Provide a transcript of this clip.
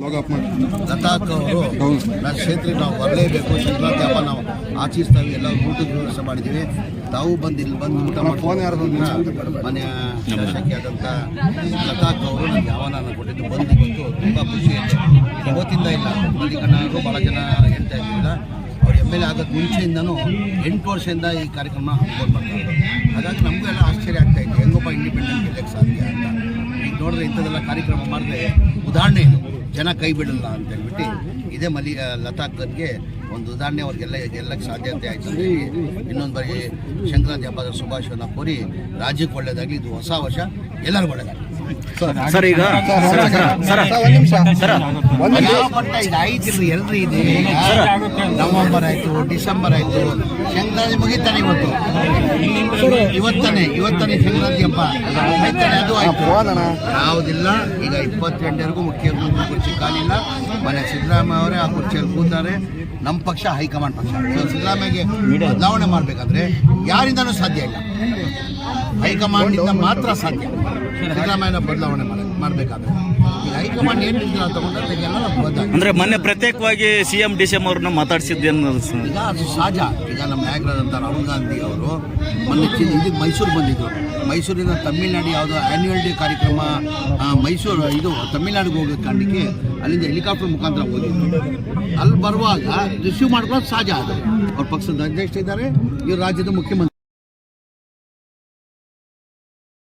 ಲತಾಕ್ ಅವರು ನನ್ನ ಕ್ಷೇತ್ರಕ್ಕೆ ನಾವು ಬರಲೇಬೇಕು ಸಂಕ್ರಾಂತಿ ಹಬ್ಬ ನಾವು ಆಚರಿಸ್ತಾವೆ ಎಲ್ಲ ಊಟದ ವ್ಯವಸ್ಥೆ ಮಾಡಿದ್ದೀವಿ. ತಾವು ಬಂದು ಇಲ್ಲಿ ಬಂದು ಊಟ ಯಾರು ಮನೆಯ ಶಾಸಕಿಯಾದಂಥ ಲತಾಕ್ ಅವರು ನನಗೆ ಆಹ್ವಾನ ಕೊಟ್ಟಿದ್ದು. ಬಂದು ಬಂತು ತುಂಬ ಖುಷಿ ಇದೆ ಇವತ್ತಿಂದ ಇಲ್ಲ ಮಲ್ಲಿಕಣ್ಣವರು ಭಾಳ ಜನ ಹೇಳ್ತಾ ಇದ್ದಿಲ್ಲ ಅವ್ರು ಎಂ ಎಲ್ ಎ ಆಗೋದು ಮುಂಚೆಯಿಂದನೂ ಎಂಟು ವರ್ಷದಿಂದ ಈ ಕಾರ್ಯಕ್ರಮ ಹಮ್ಮಿಕೊಂಡು ಬರ್ತಾರೆ ಹಾಗಾಗಿ ನಮಗೂ ಎಲ್ಲ ಆಶ್ಚರ್ಯ ಆಗ್ತಾ ನೋಡಿದ್ರೆ ಇಂಥದ್ದೆಲ್ಲ ಕಾರ್ಯಕ್ರಮ ಮಾಡಿದ್ರೆ ಉದಾಹರಣೆ ಇದು. ಜನ ಕೈ ಬಿಡಲ್ಲ ಅಂತ ಹೇಳ್ಬಿಟ್ಟು ಇದೇ ಮಲಿ ಲತಾಕ್ಗೆ ಒಂದು ಉದಾಹರಣೆ ಅವ್ರಿಗೆಲ್ಲ ಗೆಲ್ಲಕ್ಕೆ ಸಾಧ್ಯತೆ ಆಯ್ತು. ಇನ್ನೊಂದು ಬಾರಿ ಹಬ್ಬದ ಶುಭಾಶಯನ ಕೋರಿ ರಾಜ್ಯಕ್ಕೆ ಒಳ್ಳೇದಾಗಲಿ, ಇದು ಹೊಸ ವರ್ಷ, ಎಲ್ಲರಿಗೂ ಒಳ್ಳೇದಾಗಲಿ. ಸರ್ ಈಗ ಸರ್ ಎಲ್ರಿ ಇದೆ. ನವೆಂಬರ್ ಆಯ್ತು ಡಿಸೆಂಬರ್ ಆಯ್ತು. ಸಂಕ್ರಾಂತಿ ಮುಗಿತಾನೆ ಇವತ್ತು. ಇವತ್ತನೇ ಇವತ್ತನೇ ಸಂಕ್ರಾಂತಿ ಹಬ್ಬ ಆಯ್ತಾನೆ ಅದು ಆಯ್ತು. ಯಾವುದಿಲ್ಲ. ಈಗ ಇಪ್ಪತ್ತೆಂಟರಿಗೂ ಮುಖ್ಯಮಂತ್ರಿ ಕುರ್ಚಿ ಕಾಲಿಲ್ಲ. ಮನೆ ಸಿದ್ದರಾಮಯ್ಯ ಅವರೇ ಆ ಕುರ್ಚಿಯಲ್ಲಿ ಕೂತಾರೆ ನಮ್ಮ ಪಕ್ಷ ಹೈಕಮಾಂಡ್ ಪಕ್ಷ. ಸಿದ್ದರಾಮಯ್ಯಗೆ ಬದಲಾವಣೆ ಮಾಡಬೇಕಾದ್ರೆ ಯಾರಿಂದನೂ ಸಾಧ್ಯ ಇಲ್ಲ. ಹೈಕಮಾಂಡ್ನಿಂದ ಮಾತ್ರ ಸಾಧ್ಯ. ಸಿದ್ದರಾಮಯ್ಯನ ಬದಲಾವಣೆ ಮಾಡ ಮಾಡಬೇಕಾದ್ರೆ. ಹೈಕಮಾಂಡ್ ಏನು ನಿರ್ಧಾರ ತಗೊಂಡ್ರೆ ಎಲ್ಲ ಅಂದ್ರೆ ಮೊನ್ನೆ ಪ್ರತ್ಯೇಕವಾಗಿ C M D C M ಅವ್ರನ್ನ ಮಾತಾಡಿಸಿದ್ದೇನು? ಈಗ ಅದು ಸಹಜ. ಈಗ ನಮ್ಮ ನಾಯಕರಾದಂಥ ರಾಹುಲ್ ಗಾಂಧಿ ಅವರು ಮೊನ್ನೆ ಚಿ- ಇದಕ್ಕೆ ಮೈಸೂರು ಬಂದಿದ್ದರು ಮೈಸೂರಿನ ತಮಿಳ್ನಾಡು ಯಾವುದೋ ಆ್ಯನ್ಯುವಲ್ ಡೇ ಕಾರ್ಯಕ್ರಮ ಆ, ಮೈಸೂರು ಇದು ತಮಿಳ್ನಾಡಿಗೆ ಹೋಗೋ ಕಾರಣಕ್ಕೆ ಅಲ್ಲಿಂದ ಹೆಲಿಕಾಪ್ಟರ್ ಮುಖಾಂತರ ಹೋಗಿದ್ರು. ಅಲ್ಲಿ ಬರುವಾಗ ರಿಸೀವ್ ಮಾಡ್ಕೊಳ್ಳೋದು ಸಹಜ ಅದು. ಅವ್ರ ಪಕ್ಷದ ಅಧ್ಯಕ್ಷ ಇದ್ದಾರೆ ಇವರು ರಾಜ್ಯದ ಮುಖ್ಯಮಂತ್ರಿ.